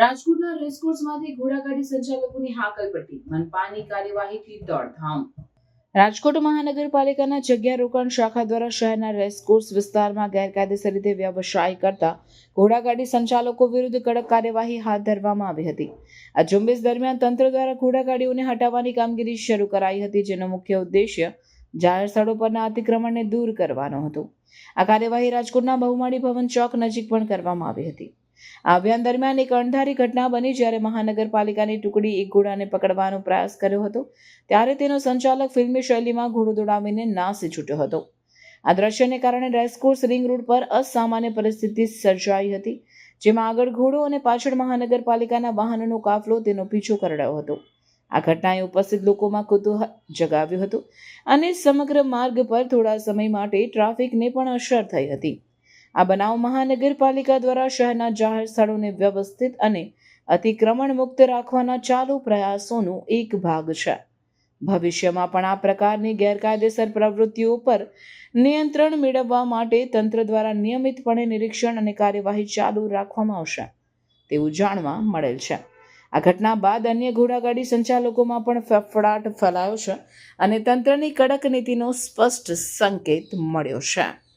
રાજકોટના રેસકોર્સમાંથી ઘોડાગાડી સંચાલકોની હાકલપટ્ટી. મનપાની કાર્યવાહીથી દોડધામ. રાજકોટ મહાનગરપાલિકાના જગ્યા રોકાણ શાખા દ્વારા શહેરના રેસકોર્સ વિસ્તારમાં ગેરકાયદેસર રીતે વ્યવસાય કરતા ઘોડાગાડી સંચાલકો વિરુદ્ધ કડક કાર્યવાહી હાથ ધરવામાં આવી હતી. આ ઝુંબેશ દરમિયાન તંત્ર દ્વારા ઘોડાગાડીઓને હટાવવાની કામગીરી શરૂ કરાઈ હતી, જેનો મુખ્ય ઉદ્દેશ્ય જાહેર સ્થળો પરના અતિક્રમણને દૂર કરવાનો હતો. આ કાર્યવાહી રાજકોટના બહુમાળી ભવન ચોક નજીક પણ કરવામાં આવી હતી. આ અભિયાન દરમિયાન એક અણધારી ઘટના બની જ્યારે મહાનગરપાલિકાની ટુકડી એક ઘોડાને પકડવાનો પ્રયાસ કર્યો હતો, ત્યારે તેનો સંચાલક ફિલ્મી શૈલીમાં ઘોડો દોડાવીને નાસી છૂટ્યો હતો. આ દ્રશ્યને કારણે રેસકોર્સ રિંગ રોડ પર અસામાન્ય પરિસ્થિતિ સર્જાઈ હતી, જેમાં આગળ ઘોડો અને પાછળ મહાનગરપાલિકાના વાહનોનો કાફલો તેનો પીછો કરડાયો હતો. આ ઘટનાએ ઉપસ્થિત લોકોમાં કુતૂહલ જગાવ્યું હતું અને સમગ્ર માર્ગ પર થોડા સમય માટે ટ્રાફિકને પણ અસર થઈ હતી. આ બનાવ મહાનગરપાલિકા દ્વારા શહેરના જાહેર સ્થળોને વ્યવસ્થિત અને અતિક્રમણ મુક્ત રાખવાના ચાલુ પ્રયાસોનો એક ભાગ છે. ભવિષ્યમાં પણ આ પ્રકારની ગેરકાયદેસર પ્રવૃત્તિઓ પર નિયંત્રણ મેળવવા માટે તંત્ર દ્વારા નિયમિતપણે નિરીક્ષણ અને કાર્યવાહી ચાલુ રાખવામાં આવશે. તેવું જાણવા મળેલ છે. આ ઘટના બાદ અન્ય ઘોડાગાડી સંચાલકોમાં પણ ફફડાટ ફેલાયો છે અને તંત્રની કડક નીતિનો સ્પષ્ટ સંકેત મળ્યો છે.